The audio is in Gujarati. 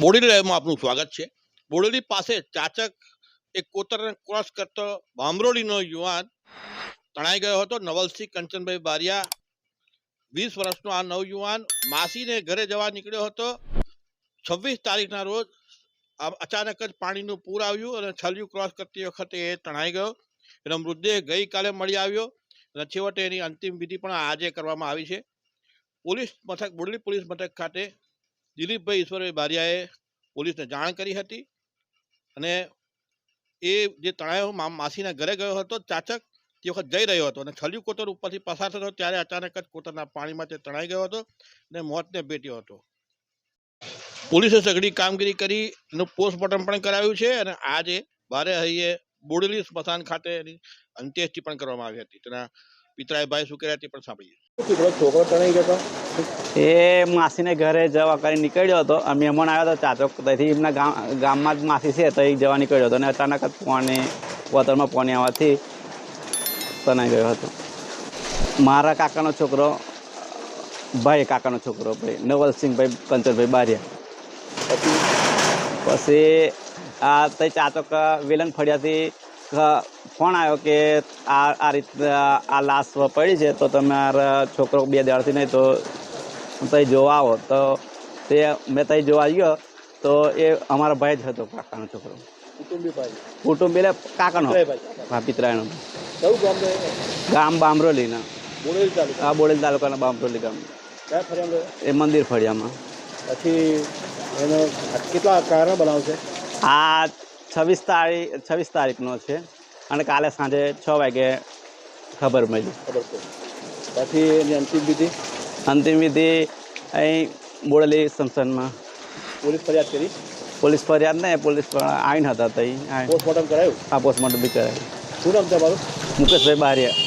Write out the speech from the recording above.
બોડેલી લાઈવમાં આપનું સ્વાગત છે. બોડેલી પાસે ચાચક એક કોતરને ક્રોસ કરતો ભામરોડીનો યુવાન તણાઈ ગયો હતો. નવલસિંહ કંચનભાઈ બારિયા, વીસ વર્ષનો આ નવયુવાન માસીને ઘરે જવા નીકળ્યો હતો. છવ્વીસ તારીખના રોજ અચાનક જ પાણીનું પૂર આવ્યું અને છલિયું ક્રોસ કરતી વખતે એ તણાઈ ગયો. એનો મૃતદેહ ગઈકાલે મળી આવ્યો અને છેવટે એની અંતિમ વિધિ પણ આજે કરવામાં આવી છે. પોલીસ મથક, બોડલી પોલીસ મથક ખાતે દિલીપભાઈ ઈશ્વરભાઈ બારિયાએ પોલીસને જાણ કરી હતી અને એ જે તણાયો માસીના ઘરે ગયો હતો, ચાચક તે વખત જઈ રહ્યો હતો અને છલિયું કોતર ઉપરથી પસાર થતો ત્યારે અચાનક જ કોતરના પાણીમાં તે તણાઈ ગયો હતો અને મોતને ભેટ્યો હતો. પોલીસે સઘળી કામગીરી કરી એનું પોસ્ટમોર્ટમ પણ કરાવ્યું છે અને આજે ભારે હૈયે બોડેલી સ્મશાન ખાતે એની અંત્યેષ્ટિ પણ કરવામાં આવી હતી. તેના પિતરાએ ભાઈ તે પણ સાંભળીએ. છોકરો તણાઈ ગયો એ માસીને ઘરે જવા કરી નીકળ્યો હતો. અમે મહેમાન આવ્યો હતો ચાચો ત્યાંથી એમના ગામ, ગામમાં જ માસી છે તો એ જવા નીકળ્યો હતો અને અચાનક જ પાણી વતરમાં પાણી આવવાથી તણાઈ ગયો હતો. મારા કાકાનો છોકરો, ભાઈ કાકાનો છોકરો ભાઈ, નવલસિંહભાઈ કંચનભાઈ બારિયા. પછી આ તે ચાચોક વેલણ ફળિયાથી ફોન આવ્યો કે આ આ રીત આ લાશ પડી છે તો તમારા છોકરો બે દાડથી નહીં તો તઈ જોવા આવો તો તે મેં તઈ જોવા ગયો તો એ અમારા ભાઈ જ હતો કાકાનો છોકરો. કુટુંબી એટલે કાકાનો. ભાઈ હા પિતરાયનો ગામ બામરોલીના. આ બોડેલ તાલુકાના બામરોલી ગામ. એ મંદિર ફળિયામાં. પછી એનો કેટલા કારણ બનાવશે? આ છવ્વીસ તારીખ છવ્વીસ તારીખનો છે અને કાલે સાંજે છ વાગે ખબર મળી. ખબર પછી એની અંતિમ વિધિ? અંતિમ વિધિ અહીં બોડેલી સમસનમાં પોલીસ ફરિયાદ કરી? પોલીસ ફરિયાદ નહીં પોલીસ પણ આવીને હતા ત્યાં પોસ્ટમોર્ટમ કરાયું? આ પોસ્ટમોર્ટમ બી કરાયું. શું નામ તમારું? મુકેશભાઈ બારિયા.